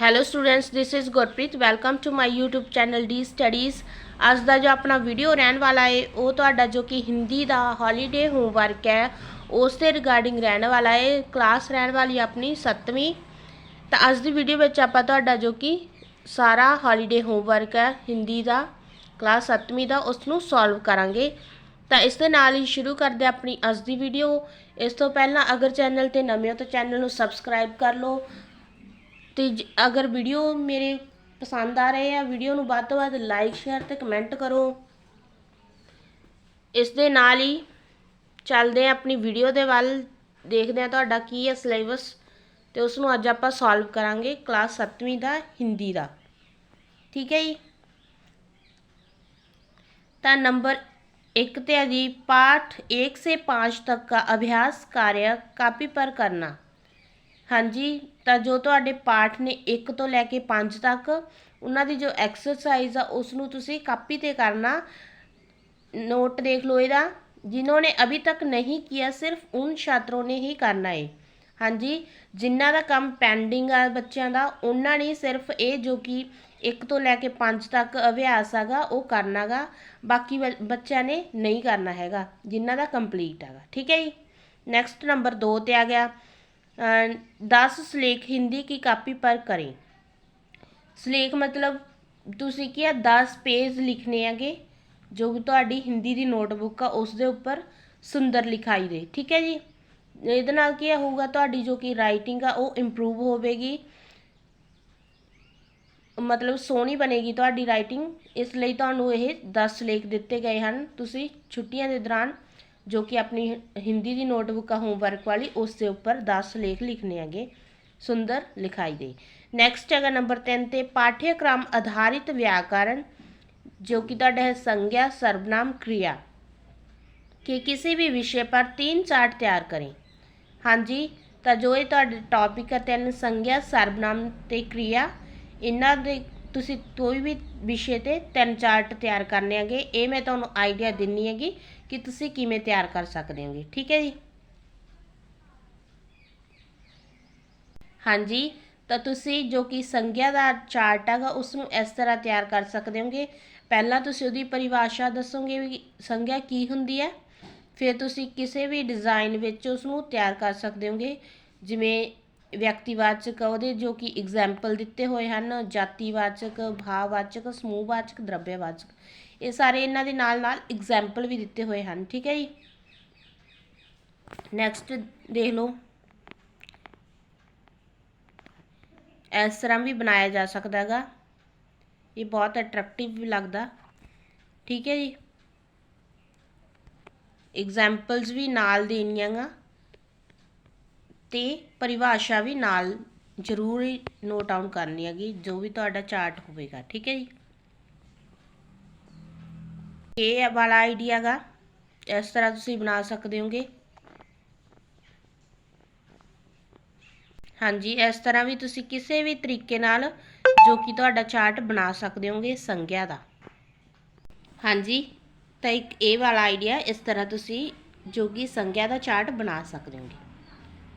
Hello students this is Gurpreet welcome to my YouTube channel D studies ਅੱਜ ਦਾ ਜੋ ਆਪਣਾ ਵੀਡੀਓ ਰਹਿਣ ਵਾਲਾ ਹੈ ਉਹ ਤੁਹਾਡਾ ਜੋ ਕਿ ਹਿੰਦੀ ਦਾ ਹੌਲੀਡੇ ਹੋਮਵਰਕ ਹੈ, ਉਸ ਦੇ ਰਿਗਾਰਡਿੰਗ ਰਹਿਣ ਵਾਲਾ ਹੈ ਕਲਾਸ ਰਹਿਣ ਵਾਲੀ ਆਪਣੀ 7ਵੀਂ ਤਾਂ ਅੱਜ ਦੀ ਵੀਡੀਓ ਵਿੱਚ ਆਪਾਂ ਤੁਹਾਡਾ ਜੋ ਕਿ ਸਾਰਾ ਹੌਲੀਡੇ ਹੋਮਵਰਕ ਹੈ, ਹਿੰਦੀ ਦਾ ਕਲਾਸ 7ਵੀਂ ਦਾ ਉਸ ਨੂੰ ਸੋਲਵ ਕਰਾਂਗੇ। ਤਾਂ ਇਸ ਦੇ ਨਾਲ ਹੀ ਸ਼ੁਰੂ ਕਰਦੇ ਆਪਣੀ ਅੱਜ ਦੀ ਵੀਡੀਓ ਇਸ ਤੋਂ ਪਹਿਲਾਂ ਅਗਰ ਚੈਨਲ ਤੇ ਨਵੇਂ ਹੋ ਤਾਂ ਚੈਨਲ ਨੂੰ ਸਬਸਕ੍ਰਾਈਬ ਕਰ ਲਓ। ਤੇ ਜ- ਅਗਰ ਵੀਡੀਓ ਮੇਰੇ ਪਸੰਦ ਆ ਰਹੇ ਆ ਵੀਡੀਓ ਨੂੰ ਵੱਧ ਤੋਂ ਵੱਧ ਲਾਈਕ ਸ਼ੇਅਰ ਤੇ ਕਮੈਂਟ ਕਰੋ ਇਸ ਦੇ ਨਾਲ ਹੀ ਚੱਲਦੇ ਆ ਆਪਣੀ ਵੀਡੀਓ ਦੇ ਵੱਲ ਦੇਖਦੇ ਆ ਤੁਹਾਡਾ ਕੀ ਹੈ ਸਿਲੇਬਸ ਤੇ ਉਸ ਨੂੰ ਅੱਜ ਆਪਾਂ ਸੋਲਵ ਕਰਾਂਗੇ ਕਲਾਸ 7ਵੀਂ ਦਾ ਹਿੰਦੀ ਦਾ ਠੀਕ ਹੈ ਜੀ ਤਾਂ नंबर एक ते है जी पाठ एक से पाँच तक का अभ्यास कार्य कापी पर करना ਹਾਂਜੀ ਤਾਂ ਜੋ ਤੁਹਾਡੇ ਪਾਠ ਨੇ 1 ਤੋਂ ਲੈ ਕੇ 5 ਤੱਕ ਉਹਨਾਂ ਦੀ ਜੋ ਐਕਸਰਸਾਈਜ਼ ਆ ਉਸ ਨੂੰ ਤੁਸੀਂ ਕਾਪੀ ਤੇ ਕਰਨਾ। ਨੋਟ ਦੇਖ ਲਓ ਇਹਦਾ। ਜਿਨ੍ਹਾਂ ਨੇ ਅਭੀ ਤੱਕ ਨਹੀਂ ਕੀਤਾ, ਸਿਰਫ ਉਨ ਛਾਤਰੋਂ ਨੇ ਹੀ ਕਰਨਾ ਹੈ ਹਾਂਜੀ, ਜਿਨ੍ਹਾਂ ਦਾ ਕੰਮ ਪੈਂਡਿੰਗ ਆ ਬੱਚਿਆਂ ਦਾ, ਉਹਨਾਂ ਨੇ ਸਿਰਫ ਇਹ ਜੋ ਕਿ 1 ਤੋਂ ਲੈ ਕੇ 5 ਤੱਕ ਅਭਿਆਸ ਹੈਗਾ, ਉਹ ਕਰਨਾਗਾ ਬਾਕੀ ਬੱਚਿਆਂ ਨੇ ਨਹੀਂ ਕਰਨਾ ਹੈਗਾ, ਜਿਨ੍ਹਾਂ ਦਾ ਕੰਪਲੀਟ ਹੈਗਾ। ਠੀਕ ਹੈ ਜੀ? ਨੈਕਸਟ ਨੰਬਰ 2 ਤੇ ਆ ਗਿਆ। 10 ਸਲੇਖ ਹਿੰਦੀ ਕੀ ਕਾਪੀ ਪਰ ਕरें ਸਲੇਖ ਮਤਲਬ ਤੁਸੀਂ ਕੀ ਆ 10 ਪੇਜ ਲਿਖਨੇ ਹੈਗੇ, ਜੋ ਵੀ ਤੁਹਾਡੀ ਹਿੰਦੀ ਦੀ ਨੋਟਬੁੱਕ ਆ, ਉਸ ਦੇ ਉੱਪਰ ਸੁੰਦਰ ਲਿਖਾਈ ਦੇ, ਠੀਕ ਹੈ ਜੀ? ਇਹਦੇ ਨਾਲ ਕੀ ਹੋਊਗਾ, ਤੁਹਾਡੀ ਜੋ ਕਿ ਰਾਈਟਿੰਗ ਆ, ਉਹ ਇੰਪਰੂਵ ਹੋਵੇਗੀ। ਮਤਲਬ ਸੋਹਣੀ ਬਣੇਗੀ ਤੁਹਾਡੀ ਰਾਈਟਿੰਗ ਇਸ ਲਈ ਤੁਹਾਨੂੰ ਇਹ 10 ਲੇਖ ਦਿੱਤੇ ਗਏ ਹਨ। ਤੁਸੀਂ ਛੁੱਟੀਆਂ ਦੇ ਦੌਰਾਨ ਜੋ ਕਿ ਆਪਣੀ ਹਿੰਦੀ ਦੀ ਨੋਟਬੁੱਕ ਆ ਹੋਮਵਰਕ ਵਾਲੀ, ਉਸ ਦੇ ਉੱਪਰ 10 ਲੇਖ ਲਿਖਨੇ ਹੈਗੇ, ਸੁੰਦਰ ਲਿਖਾਈ ਦੇ ਨੈਕਸਟ ਹੈਗਾ ਨੰਬਰ 3 ਤੇ ਪਾਠ్యక్రਮ ਆਧਾਰਿਤ ਵਿਆਕਰਨ, ਜੋ ਕਿ ਤੁਹਾਡਾ ਹੈ ਸੰਗਿਆ, ਸਰਬਨਾਮ, ਕ੍ਰਿਆ। ਕਿ ਕਿਸੇ ਵੀ ਵਿਸ਼ੇ ਪਰ ਤਿੰਨ ਚਾਰਟ ਤਿਆਰ ਕਰੇ। ਹਾਂਜੀ, ਤਾਂ ਜੋ ਇਹ ਤੁਹਾਡੇ ਟੌਪਿਕ ਹੈ, ਤਿੰਨ ਸੰਗਿਆ, ਸਰਬਨਾਮ ਤੇ ਕਿਰਿਆ, ਇਹਨਾਂ ਦੇ ਤੁਸੀਂ ਕੋਈ ਵੀ ਵਿਸ਼ੇ ਤੇ ਤਿੰਨ ਚਾਰਟ ਤਿਆਰ ਕਰਨੇ ਹੈਗੇ, ਇਹ ਮੈਂ ਤੁਹਾਨੂੰ ਆਈਡੀਆ ਦਿੰਨੀ ਹੈਗੀ ਕਿ ਤੁਸੀਂ ਕਿਵੇਂ ਤਿਆਰ ਕਰ ਸਕਦੇ ਹੋਗੇ? ਠੀਕ ਹੈ ਜੀ? ਹਾਂਜੀ, ਤਾਂ ਤੁਸੀਂ ਜੋ ਕਿ ਸੰਗਿਆ ਦਾ ਚਾਰਟ ਹੈਗਾ ਉਸ ਨੂੰ ਇਸ ਤਰ੍ਹਾਂ ਤਿਆਰ ਕਰ ਸਕਦੇ ਹੋਗੇ। ਪਹਿਲਾਂ ਤੁਸੀਂ ਉਹਦੀ ਪਰਿਭਾਸ਼ਾ ਦੱਸੋਗੇ ਵੀ ਸੰਗਿਆ ਕੀ ਹੁੰਦੀ ਹੈ। ਫਿਰ ਤੁਸੀਂ ਕਿਸੇ ਵੀ ਡਿਜ਼ਾਈਨ ਵਿੱਚ ਉਸ ਨੂੰ ਤਿਆਰ ਕਰ ਸਕਦੇ ਹੋਗੇ। ਜਿਵੇਂ ਵਿਅਕਤੀਵਾਚਕ ਉਹਦੇ ਜੋ ਕਿ ਐਗਜ਼ਾਮਪਲ ਦਿੱਤੇ ਹੋਏ ਹਨ, ਜਾਤੀਵਾਚਕ ਭਾਵਵਾਚਕ ਸਮੂਹਵਾਚਕ ਦਰੱਬਿਆਵਾਚਕ ਇਹ ਸਾਰੇ ਇਹਨਾਂ ਦੇ ਨਾਲ ਨਾਲ ਐਗਜ਼ਾਮਪਲ ਵੀ ਦਿੱਤੇ ਹੋਏ ਹਨ, ਠੀਕ ਹੈ ਜੀ? ਨੈਕਸਟ ਦੇਖ ਲਓ। ਇਸ ਤਰ੍ਹਾਂ ਵੀ ਬਣਾਇਆ ਜਾ ਸਕਦਾ ਹੈਗਾ। ਇਹ ਬਹੁਤ ਅਟਰੈਕਟਿਵ ਵੀ ਲੱਗਦਾ, ਠੀਕ ਹੈ ਜੀ? ਐਗਜ਼ਾਮਪਲਸ ਵੀ ਨਾਲ ਦੇਣੀਆਂ ਗਾ ਤੇ ਪਰਿਭਾਸ਼ਾ ਵੀ ਨਾਲ ਜ਼ਰੂਰ ਨੋਟ ਡਾਊਨ ਕਰਨੀ ਹੈਗੀ, ਜੋ ਵੀ ਤੁਹਾਡਾ ਚਾਰਟ ਹੋਵੇਗਾ, ਠੀਕ ਹੈ ਜੀ? ਇਹ ਵਾਲਾ ਆਈਡੀਆ ਗਾ ਇਸ ਤਰ੍ਹਾਂ ਤੁਸੀਂ ਬਣਾ ਸਕਦੇ ਹੋਗੇ। ਹਾਂਜੀ, ਇਸ ਤਰ੍ਹਾਂ ਵੀ ਤੁਸੀਂ ਕਿਸੇ ਵੀ ਤਰੀਕੇ ਨਾਲ ਜੋ ਕਿ ਤੁਹਾਡਾ ਚਾਰਟ ਬਣਾ ਸਕਦੇ ਹੋਗੇ ਸੰਗਿਆ ਦਾ। ਹਾਂਜੀ, ਤਾਂ ਇੱਕ ਇਹ ਵਾਲਾ ਆਈਡੀਆ ਇਸ ਤਰ੍ਹਾਂ ਤੁਸੀਂ ਜੋ ਕਿ ਸੰਗਿਆ ਦਾ ਚਾਰਟ ਬਣਾ ਸਕਦੇ ਹੋਗੇ।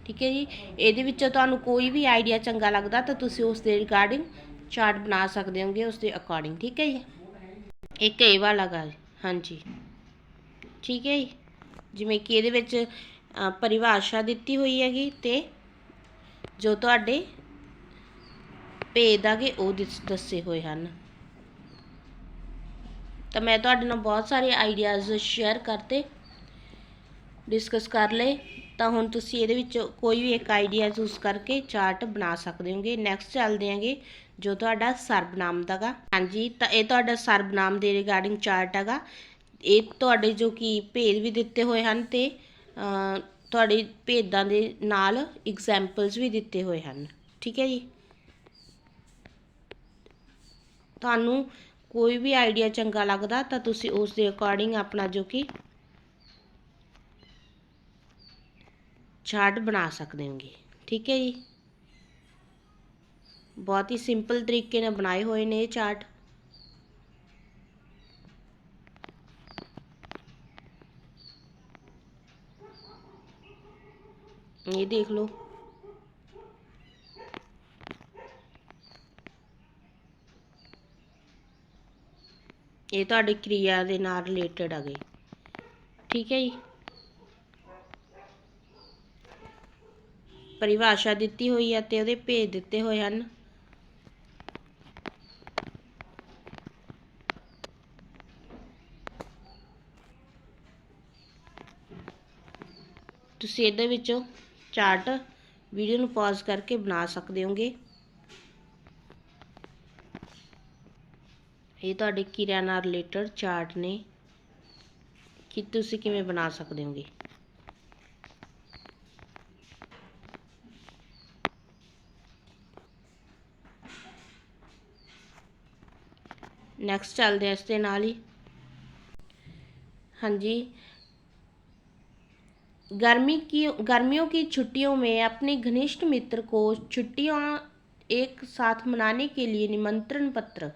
ਠੀਕ ਹੈ ਜੀ? ਇਹਦੇ ਵਿੱਚੋਂ ਤੁਹਾਨੂੰ ਕੋਈ ਵੀ ਆਈਡੀਆ ਚੰਗਾ ਲੱਗਦਾ ਤਾਂ ਤੁਸੀਂ ਉਸ ਦੇ ਰਿਗਾਰਡਿੰਗ ਚਾਰਟ ਬਣਾ ਸਕਦੇ ਹੋਗੇ ਉਸ ਦੇ ਅਕੋਰਡਿੰਗ। ਠੀਕ ਹੈ ਜੀ? ਇੱਕ ਇਹ ਵਾਲਾ ਗਾ ਹਾਂਜੀ। ਠੀਕ ਹੈ ਜੀ। ਜਿਵੇਂ ਕਿ ਇਹਦੇ ਵਿੱਚ ਪਰਿਭਾਸ਼ਾ ਦਿੱਤੀ ਹੋਈ ਹੈਗੀ ਤੇ ਜੋ ਤੁਹਾਡੇ ਭੇਦ ਆਗੇ ਉਹ ਦਿਸ- ਦੱਸੇ ਹੋਏ ਹਨ। ਤਾਂ ਮੈਂ ਤੁਹਾਡੇ ਨਾਲ ਬਹੁਤ ਸਾਰੇ ਆਈਡੀਆਜ਼ ਸ਼ੇਅਰ ਕਰਤੇ ਡਿਸਕਸ ਕਰ ਲਏ। ਤਾਂ ਹੁਣ ਤੁਸੀਂ ਇਹਦੇ ਵਿੱਚ ਕੋਈ ਵੀ ਇੱਕ ਆਈਡੀਆ ਚੂਜ਼ ਕਰਕੇ ਚਾਰਟ ਬਣਾ ਸਕਦੇ ਹੋਗੇ। ਨੈਕਸਟ ਚੱਲਦੇ ਆਂਗੇ ਜੋ ਤੁਹਾਡਾ ਸਰਬਨਾਮ ਦਾਗਾ ਹਾਂਜੀ, ਤਾਂ ਇਹ ਤੁਹਾਡਾ ਸਰਬਨਾਮ ਦੇ ਰਿਗਾਰਡਿੰਗ ਚਾਰਟ ਹੈਗਾ। ਇਹ ਤੁਹਾਡੇ ਜੋ ਕਿ ਭੇਦ ਵੀ ਦਿੱਤੇ ਹੋਏ ਹਨ ਤੇ ਤੁਹਾਡੇ ਭੇਦਾਂ ਦੇ ਨਾਲ ਐਗਜ਼ਾਮਪਲਸ ਵੀ ਦਿੱਤੇ ਹੋਏ ਹਨ। ਠੀਕ ਹੈ ਜੀ? ਤੁਹਾਨੂੰ ਕੋਈ ਵੀ ਆਈਡੀਆ ਚੰਗਾ ਲੱਗਦਾ ਤਾਂ ਤੁਸੀਂ ਉਸ ਦੇ ਅਕੋਰਡਿੰਗ ਆਪਣਾ ਜੋ ਕਿ ਚਾਰਟ ਬਣਾ ਸਕਦੇ ਹੋਗੇ। ਠੀਕ ਹੈ ਜੀ? ਬਹੁਤ ਹੀ ਸਿੰਪਲ ਤਰੀਕੇ ਨਾਲ ਬਣਾਏ ਹੋਏ ਨੇ ਇਹ ਚਾਰਟ ਇਹ ਦੇਖ ਲਓ। ਇਹ ਤੁਹਾਡੀ ਕਿਰਿਆ ਦੇ ਨਾਲ ਰਿਲੇਟਡ ਆ ਗਏ। ਠੀਕ ਹੈ ਜੀ। ਪਰਿਭਾਸ਼ਾ ਦਿੱਤੀ ਹੋਈ ਹੈ ਤੇ ਉਹਦੇ ਭੇਜ ਦਿੱਤੇ ਹੋਏ ਹਨ। ਤੁਸੀਂ ਇਹਦੇ ਵਿੱਚੋਂ ਚਾਰਟ ਵੀਡੀਓ ਨੂੰ ਪਾਜ਼ ਕਰਕੇ ਬਣਾ ਸਕਦੇ ਹੋਗੇ। ਇਹ ਤੁਹਾਡੇ ਕਿਰਿਆ ਨਾਲ ਰਿਲੇਟਡ ਚਾਰਟ ਨੇ। ਕਿ ਤੁਸੀਂ ਕਿਵੇਂ ਬਣਾ ਸਕਦੇ ਹੋਗੇ। ਨੈਕਸਟ ਚੱਲਦੇ ਆ ਇਸ ਦੇ ਨਾਲ ਹੀ। ਹਾਂਜੀ गर्मी की गर्मियों की छुट्टियों में अपने घनिष्ठ मित्र को छुट्टियां एक साथ मनाने के लिए निमंत्रण पत्र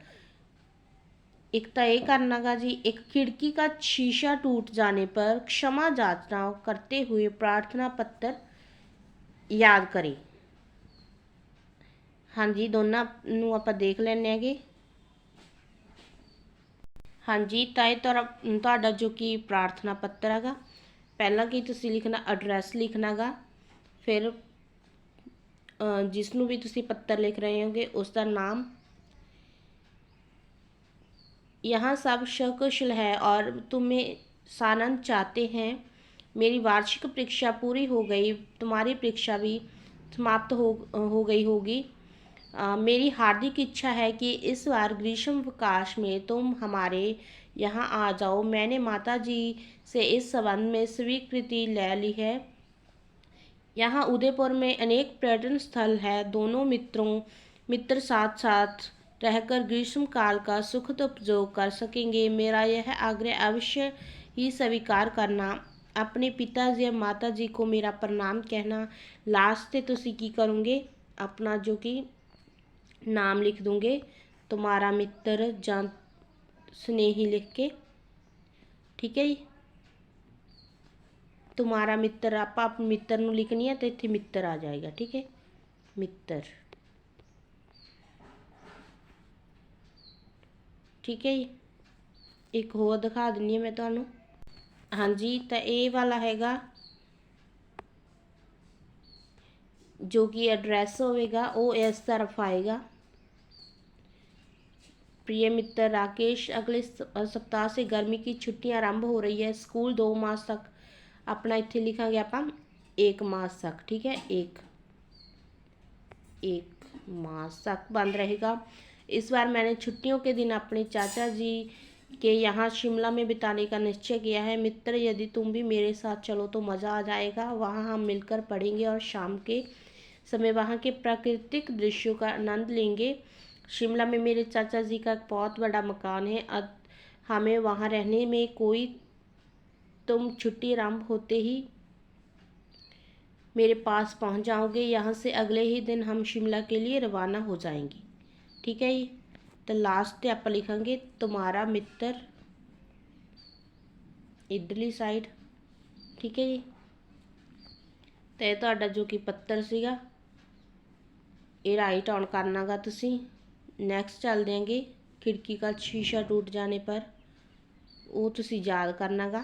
एक तो ये करना गा जी एक खिड़की का शीशा टूट जाने पर क्षमा याचना करते हुए प्रार्थना पत्र याद करें हाँ जी दोनों ਨੂੰ ਆਪਾਂ ਦੇਖ ਲੈਣੇ ਹੈਗੇ ਹਾਂਜੀ ਤਾਂ ਇਹ ਤੁਹਾਡਾ ਤੁਹਾਡਾ ਜੋ ਕਿ ਪ੍ਰਾਰਥਨਾ ਪੱਤਰ ਹੈਗਾ ਪਹਿਲਾਂ ਕੀ ਤੁਸੀਂ ਲਿਖਣਾ ਐਡਰੈਸ ਲਿਖਣਾਗਾ ਫਿਰ ਅ, ਜਿਸ ਨੂੰ ਵੀ ਤੁਸੀਂ ਪੱਤਰ ਲਿਖ ਰਹੇ ਹੋਗੇ ਉਸ ਦਾ ਨਾਮ यहाँ सब सकुशल है और तुम्हें सानंद चाहते हैं मेरी वार्षिक परीक्षा पूरी हो गई तुम्हारी परीक्षा भी समाप्त हो हो गई होगी आ, मेरी हार्दिक इच्छा है कि इस बार ग्रीष्मकाश में तुम हमारे यहाँ आ जाओ। मैंने माता जी से इस संबंध में स्वीकृति ले ली है। यहाँ उदयपुर में अनेक पर्यटन स्थल है। दोनों मित्रों मित्र साथ साथ रहकर ग्रीष्म काल का सुखद उपयोग कर सकेंगे। मेरा यह आग्रह अवश्य ही स्वीकार करना। अपने पिता जी माता जी को मेरा प्रणाम कहना लास्ट से तुम की करूँगे। अपना जो कि ਨਾਮ ਲਿਖ ਦੋਗੇ। ਤੁਮਾਰਾ ਮਿੱਤਰ ਜਾਂ ਸਨੇਹੀ ਲਿਖ ਕੇ। ਠੀਕ ਹੈ ਜੀ। ਤੁਮਾਰਾ ਮਿੱਤਰ, ਆਪਾਂ ਮਿੱਤਰ ਨੂੰ ਲਿਖਣੀ ਹੈ ਤੇ ਇੱਥੇ ਮਿੱਤਰ ਆ ਜਾਏਗਾ। ਠੀਕ ਹੈ। ਮਿੱਤਰ। ਠੀਕ ਹੈ ਜੀ। ਇੱਕ ਹੋਰ ਦਿਖਾ ਦਿੰਨੀ ਹਾਂ ਮੈਂ ਤੁਹਾਨੂੰ। ਹਾਂਜੀ, ਤਾਂ ਇਹ ਵਾਲਾ ਹੈਗਾ जो कि एड्रेस होगा वो इस तरफ़ आएगा। प्रिय मित्र राकेश, अगले सप्ताह से गर्मी की छुट्टियाँ आरंभ हो रही है। स्कूल दो मास तक, अपना इतने लिखा गया आप एक मास तक, ठीक है? एक एक मास तक बंद रहेगा। इस बार मैंने छुट्टियों के दिन अपने चाचा जी के यहाँ शिमला में बिताने का निश्चय किया है। मित्र, यदि तुम भी मेरे साथ चलो तो मज़ा आ जाएगा। वहाँ हम मिलकर पढ़ेंगे और शाम के समय वहाँ के प्राकृतिक दृश्यों का आनंद लेंगे शिमला में मेरे चाचा जी का एक बहुत बड़ा मकान है अब हमें वहाँ रहने में कोई तुम छुट्टी आरंभ होते ही मेरे पास पहुँच जाओगे यहाँ से अगले ही दिन हम शिमला के लिए रवाना हो जाएंगे ठीक है जी तो लास्ट ਤੇ ਆਪਾਂ ਲਿਖਾਂਗੇ ਤੁਹਾਡਾ ਮਿੱਤਰ ਇਧਰਲੀ ਸਾਈਡ ਠੀਕ ਹੈ ਜੀ ਤੇ ਇਹ ਤੁਹਾਡਾ ਜੋ ਕਿ ਪੱਤਰ ਸੀਗਾ ਇਹ ਰਾਈਟ ਔਨ ਕਰਨਾਗਾ ਤੁਸੀਂ। ਨੈਕਸਟ ਚੱਲਦੇ ਆਂਗੇ ਖਿੜਕੀ ਦਾ ਸ਼ੀਸ਼ਾ ਟੁੱਟ ਜਾਣੇ ਪਰ। ਉਹ ਤੁਸੀਂ ਯਾਦ ਕਰਨਾਗਾ।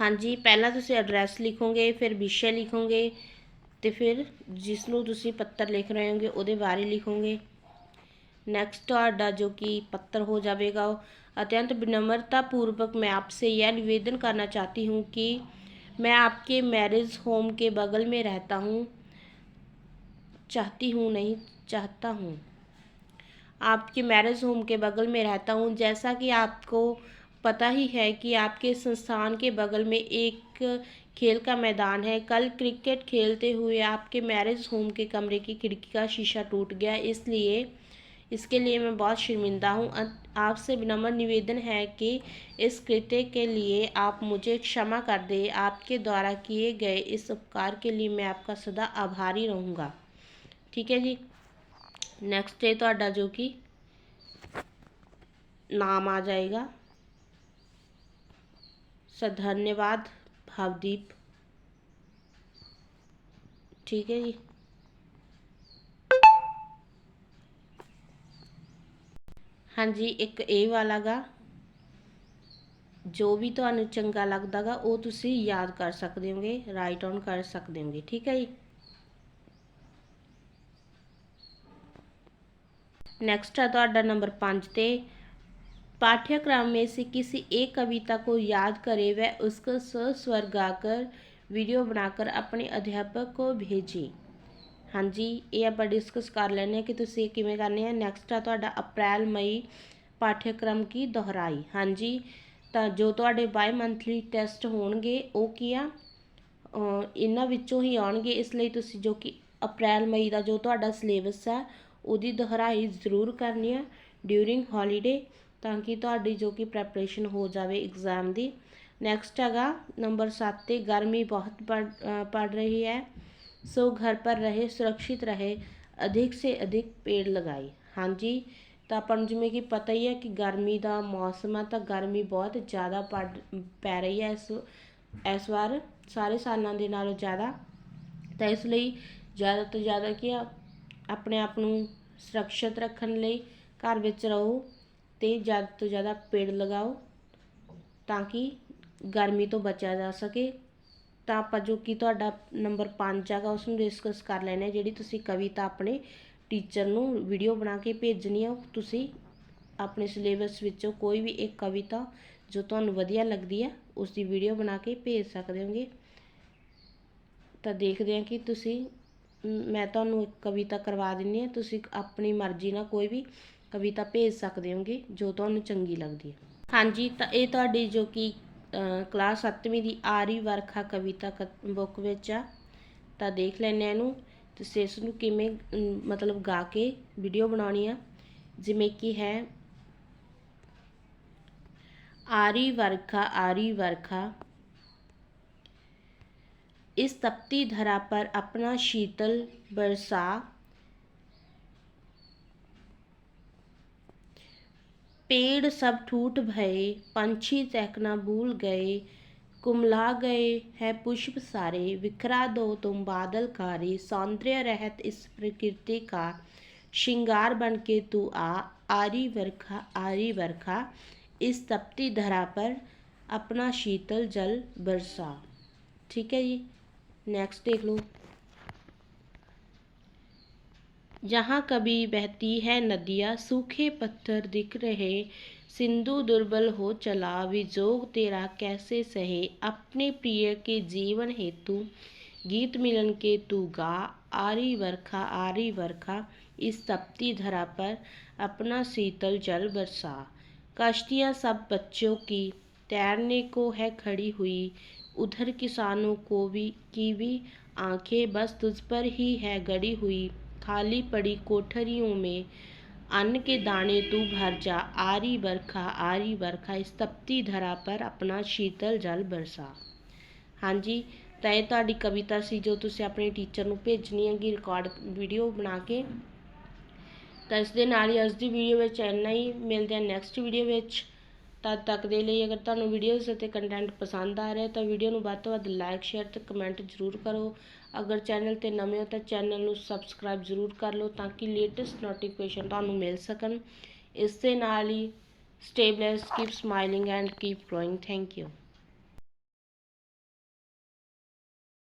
ਹਾਂਜੀ ਪਹਿਲਾਂ ਤੁਸੀਂ ਐਡਰੈਸ ਲਿਖੋਗੇ ਫਿਰ ਵਿਸ਼ੇ ਲਿਖੋਗੇ ਤੇ ਫਿਰ ਜਿਸ ਨੂੰ ਤੁਸੀਂ ਪੱਤਰ ਲਿਖ ਰਹੇ ਹੋਗੇ ਉਹਦੇ ਬਾਰੇ ਲਿਖੋਗੇ नेक्स्ट ਤੁਹਾਡਾ जो कि पत्र हो जाएगा अत्यंत विनम्रता पूर्वक मैं आपसे यह निवेदन करना चाहती हूँ कि मैं आपके मैरिज होम के बगल में रहता हूँ चाहती हूँ नहीं चाहता हूँ आपके मैरिज होम के बगल में रहता हूँ जैसा कि आपको पता ही है कि आपके संस्थान के बगल में एक खेल का मैदान है कल क्रिकेट खेलते हुए आपके मैरिज होम के कमरे की खिड़की का शीशा टूट गया इसलिए इसके लिए मैं बहुत शर्मिंदा हूँ अत- आपसे विनम्र निवेदन है कि इस कृत्य के लिए आप मुझे क्षमा कर दें आपके द्वारा किए गए इस उपकार के लिए मैं आपका सदा आभारी रहूँगा ਠੀਕ ਹੈ ਜੀ ਨੈਕਸਟ ਹੈ ਤੁਹਾਡਾ ਜੋ ਕਿ ਨਾਮ ਆ ਜਾਏਗਾ ਸਰ ਧੰਨਵਾਦ ਭਾਵਦੀਪ ਠੀਕ ਹੈ ਜੀ ਹਾਂਜੀ ਇੱਕ ਇਹ ਵਾਲਾ ਗਾ ਜੋ ਵੀ ਤੁਹਾਨੂੰ ਚੰਗਾ ਲੱਗਦਾ ਗਾ ਉਹ ਤੁਸੀਂ ਯਾਦ ਕਰ ਸਕਦੇ ਹੋਗੇ ਰਾਈਟ ਆਨ ਕਰ ਸਕਦੇ ਹੋਗੇ ਠੀਕ ਹੈ ਜੀ नेक्स्ट है ਤੁਹਾਡਾ नंबर पाँच ਤੇ पाठ्यक्रम में से किसी एक कविता को याद करें व उसको सस्वर गाकर वीडियो बनाकर ਆਪਣੇ ਅਧਿਆਪਕ ਕੋ ਭੇਜੀ ਹਾਂਜੀ ਇਹ ਆਪਾਂ ਡਿਸਕਸ ਕਰ ਲੈਣੇ ਕਿ ਤੁਸੀਂ ਕਿਵੇਂ ਕਰਨੇ ਆ ਨੈਕਸਟ ਆ ਤੁਹਾਡਾ ਅਪ੍ਰੈਲ ਮਈ ਪਾਠ्यक्रम ਕੀ ਦੁਹਰਾਈ ਹਾਂਜੀ ਤਾਂ ਜੋ ਤੁਹਾਡੇ ਬਾਈ ਮੰਥਲੀ ਟੈਸਟ ਹੋਣਗੇ ਉਹ ਕੀ ਆ ਇਹਨਾਂ ਵਿੱਚੋਂ ਹੀ ਆਉਣਗੇ ਇਸ ਲਈ ਤੁਸੀਂ ਜੋ ਕਿ ਅਪ੍ਰੈਲ ਮਈ ਦਾ ਜੋ ਤੁਹਾਡਾ ਸਿਲੇਬਸ ਹੈ ਉਹਦੀ ਦੁਹਰਾਈ ਜ਼ਰੂਰ ਕਰਨੀ ਆ ਡਿਊਰਿੰਗ ਹੌਲੀਡੇ ਤਾਂ ਕਿ ਤੁਹਾਡੀ ਜੋ ਕਿ ਪ੍ਰੈਪਰੇਸ਼ਨ ਹੋ ਜਾਵੇ ਐਗਜ਼ਾਮ ਦੀ। ਨੈਕਸਟ ਹੈਗਾ ਨੰਬਰ 7 ਤੇ ਗਰਮੀ ਬਹੁਤ ਪੜ ਰਹੀ ਹੈ। ਸੋ ਘਰ ਪਰ ਰਹੇ, ਸੁਰੱਖਿਅਤ ਰਹੇ, ਅਧਿਕ ਸੇ ਅਧਿਕ ਪੇੜ ਲਗਾਏ ਹਾਂਜੀ, ਤਾਂ ਆਪਾਂ ਨੂੰ ਜਿਵੇਂ ਕਿ ਪਤਾ ਹੀ ਹੈ ਕਿ ਗਰਮੀ ਦਾ ਮੌਸਮ ਆ, ਤਾਂ ਗਰਮੀ ਬਹੁਤ ਜ਼ਿਆਦਾ ਪੜ, ਪੈ ਰਹੀ ਹੈ ਇਸ ਇਸ ਵਾਰ, ਸਾਰੇ ਸਾਲਾਂ ਦੇ ਨਾਲੋਂ ਜ਼ਿਆਦਾ। ਤਾਂ ਇਸ ਲਈ ਜ਼ਿਆਦਾ ਤੋਂ ਜ਼ਿਆਦਾ ਕੀ ਆਪਣੇ ਆਪ ਨੂੰ ਸੁਰੱਖਿਅਤ ਰੱਖਣ ਲਈ ਘਰ ਵਿੱਚ ਰਹੋ। ਅਤੇ ਜ਼ਿਆਦਾ ਤੋਂ ਜ਼ਿਆਦਾ ਪੇੜ ਲਗਾਓ ਤਾਂ ਕਿ ਗਰਮੀ ਤੋਂ ਬਚਿਆ ਜਾ ਸਕੇ। ਤਾਂ ਆਪਾਂ ਜੋ ਕਿ ਤੁਹਾਡਾ ਨੰਬਰ ਪੰਜ ਹੈਗਾ ਉਸ ਨੂੰ ਡਿਸਕਸ ਕਰ ਲੈਣੇ ਜਿਹੜੀ ਤੁਸੀਂ ਕਵਿਤਾ ਆਪਣੇ ਟੀਚਰ ਨੂੰ ਵੀਡੀਓ ਬਣਾ ਕੇ ਭੇਜਣੀ ਆ, ਤੁਸੀਂ ਆਪਣੇ ਸਿਲੇਬਸ ਵਿੱਚੋਂ ਕੋਈ ਵੀ ਇੱਕ ਕਵਿਤਾ ਜੋ ਤੁਹਾਨੂੰ ਵਧੀਆ ਲੱਗਦੀ ਹੈ ਉਸ ਦੀ ਵੀਡੀਓ ਬਣਾ ਕੇ ਭੇਜ ਸਕਦੇ ਹੋਗੇ। ਤਾਂ ਦੇਖਦੇ ਹਾਂ ਕਿ ਤੁਸੀਂ, ਮੈਂ ਤੁਹਾਨੂੰ ਇੱਕ ਕਵਿਤਾ ਕਰਵਾ ਦਿੰਨੀ ਆ ਤੁਸੀਂ ਆਪਣੀ ਮਰਜ਼ੀ ਨਾਲ ਕੋਈ ਵੀ ਕਵਿਤਾ ਭੇਜ ਸਕਦੇ ਹੋਗੇ ਜੋ ਤੁਹਾਨੂੰ ਚੰਗੀ ਲੱਗਦੀ ਹੈ ਹਾਂਜੀ ਤਾਂ ਇਹ ਤੁਹਾਡੀ ਜੋ ਕਿ ਕਲਾਸ 7ਵੀਂ ਦੀ ਆਰੀ ਵਰਖਾ ਕਵਿਤਾ ਬੁੱਕ ਵਿੱਚ ਆ ਤਾਂ ਦੇਖ ਲੈਣੇ ਇਹਨੂੰ ਤੁਸੀਂ ਇਸ ਨੂੰ ਕਿਵੇਂ ਅਮ, ਮਤਲਬ ਗਾ ਕੇ ਵੀਡੀਓ ਬਣਾਉਣੀ ਆ ਜਿਵੇਂ ਕਿ ਹੈ आरी वर्खा आरी वर्खा इस तपती धरा पर अपना शीतल बरसा पेड़ सब टूट भये, पंछी तहकना भूल गए कुमला गए है पुष्प सारे, बिखरा दो तुम बादल कारे। सौंदर्य रहत इस प्रकृति का। श्रृंगार बन के तू आ, आरी वर्खा आरी वर्खा इस तपती धरा पर अपना शीतल जल बरसा। ठीक है जी नेक्स्ट देख लो। जहाँ कभी बहती है नदियाँ, सूखे पत्थर दिख रहे, सिंधु दुर्बल हो चला, विजोग तेरा कैसे सहे? अपने प्रिय के जीवन हेतु, गीत मिलन के तू गा, आरी वर्खा आरी वर्खा इस तपती धरा पर अपना शीतल जल बरसा। कश्तियाँ सब बच्चों की, तैरने को है खड़ी हुई, उधर किसानों को भी, की भी आँखें बस तुझ पर ही है गड़ी हुई। खाली पड़ी कोठरियों में अन्न के दाने तू भर जा आरी बरखा आरी बरखा इस तपती धरा पर ਆਪਣਾ ਸ਼ੀਤਲ ਜਲ ਬਰਸਾ ਹਾਂਜੀ ਤਾਂ ਇਹ ਤੁਹਾਡੀ ਕਵਿਤਾ ਸੀ ਜੋ ਤੁਸੀਂ ਆਪਣੇ ਟੀਚਰ ਨੂੰ ਭੇਜਣੀ ਹੈਗੀ ਰਿਕਾਰਡ ਵੀਡੀਓ ਬਣਾ ਕੇ ਤਾਂ ਇਸ ਦੇ ਨਾਲ ਹੀ ਅੱਜ ਦੀ ਵੀਡੀਓ ਵਿੱਚ ਇੰਨਾ ਹੀ ਮਿਲਦੇ ਹਾਂ ਨੈਕਸਟ ਵੀਡੀਓ ਵਿੱਚ ਤਦ ਤੱਕ ਦੇ ਲਈ ਅਗਰ ਤੁਹਾਨੂੰ ਵੀਡੀਓਜ਼ ਅਤੇ ਕੰਟੈਂਟ ਪਸੰਦ ਆ ਰਿਹਾ ਤਾਂ ਵੀਡੀਓ ਨੂੰ ਵੱਧ ਤੋਂ ਵੱਧ ਲਾਈਕ ਸ਼ੇਅਰ ਤੇ ਕਮੈਂਟ ਜ਼ਰੂਰ ਕਰੋ। ਅਗਰ ਚੈਨਲ ਤੇ ਨਵੇਂ ਹੋ ਤਾਂ ਚੈਨਲ ਨੂੰ ਸਬਸਕ੍ਰਾਈਬ ਜ਼ਰੂਰ ਕਰ ਲਓ ਤਾਂ ਕਿ ਲੇਟੈਸਟ ਨੋਟੀਫਿਕੇਸ਼ਨ ਤੁਹਾਨੂੰ ਮਿਲ ਸਕਣ। ਇਸ ਦੇ ਨਾਲ ਹੀ stay blessed keep smiling and keep growing thank you